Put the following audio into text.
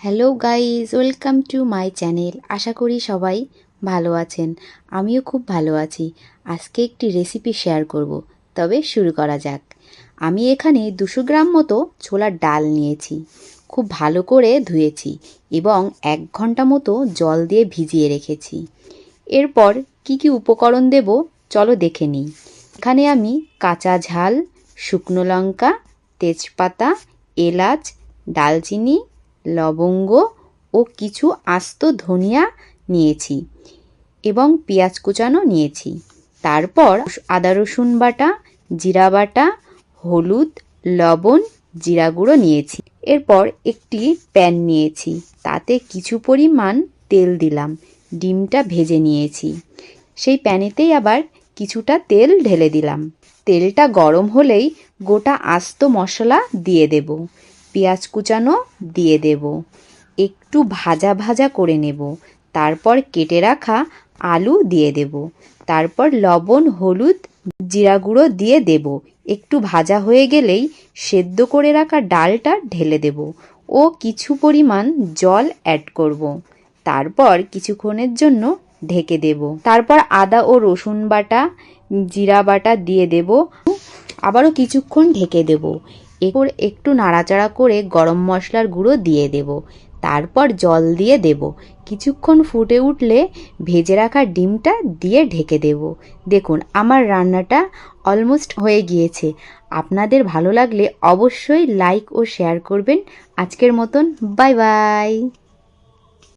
Hello guys welcome to my channel আশা করি সবাই ভালো আছেন। আমিও খুব ভালো আছি। আজকে একটি রেসিপি শেয়ার করব। তবে শুরু করা যাক। আমি এখানে দুশো গ্রাম মতো ছোলার ডাল নিয়েছি। খুব ভালো করে ধুয়েছি এবং এক ঘণ্টা মতো জল দিয়ে ভিজিয়ে রেখেছি। এরপর কি কি উপকরণ দেব চলো দেখে নিই। এখানে আমি কাঁচা ঝাল, শুকনো লঙ্কা, তেজপাতা, এলাচ দালচিনি লবঙ্গ ও কিছু আস্ত ধনিয়া নিয়েছি এবং পেঁয়াজ কুচানো নিয়েছি। তারপর আদা রসুন বাটা, জিরা বাটা, হলুদ, লবণ, জিরা গুঁড়ো নিয়েছি। এরপর একটি প্যান নিয়েছি, তাতে কিছু পরিমাণ তেল দিলাম, ডিমটা ভেজে নিয়েছি। সেই প্যানেতেই আবার কিছুটা তেল ঢেলে দিলাম। তেলটা গরম হলেই গোটা আস্ত মশলা দিয়ে দেব। পেঁয়াজ কুচানো দিয়ে দেব। একটু ভাজা ভাজা করে নেব। তারপর কেটে রাখা আলু দিয়ে দেব। তারপর লবণ, হলুদ, জিরা গুঁড়ো দিয়ে দেব। একটু ভাজা হয়ে গেলেই সেদ্ধ করে রাখা ডালটা ঢেলে দেব। ও কিছু পরিমাণ জল অ্যাড করব। তারপর কিছুক্ষণের জন্য ঢেকে দেব। তারপর আদা ও রসুন বাটা, জিরা বাটা দিয়ে দেব। আবারও কিছুক্ষণ ঢেকে দেব। এরপর একটু নাড়াচাড়া করে গরম মশলার গুঁড়ো দিয়ে দেব। তারপর জল দিয়ে দেব। কিছুক্ষণ ফুটে উঠলে ভেজে রাখা ডিমটা দিয়ে ঢেকে দেব। দেখুন, আমার রান্নাটা অলমোস্ট হয়ে গিয়েছে। আপনাদের ভালো লাগলে অবশ্যই লাইক ও শেয়ার করবেন। আজকের মতন বাই বাই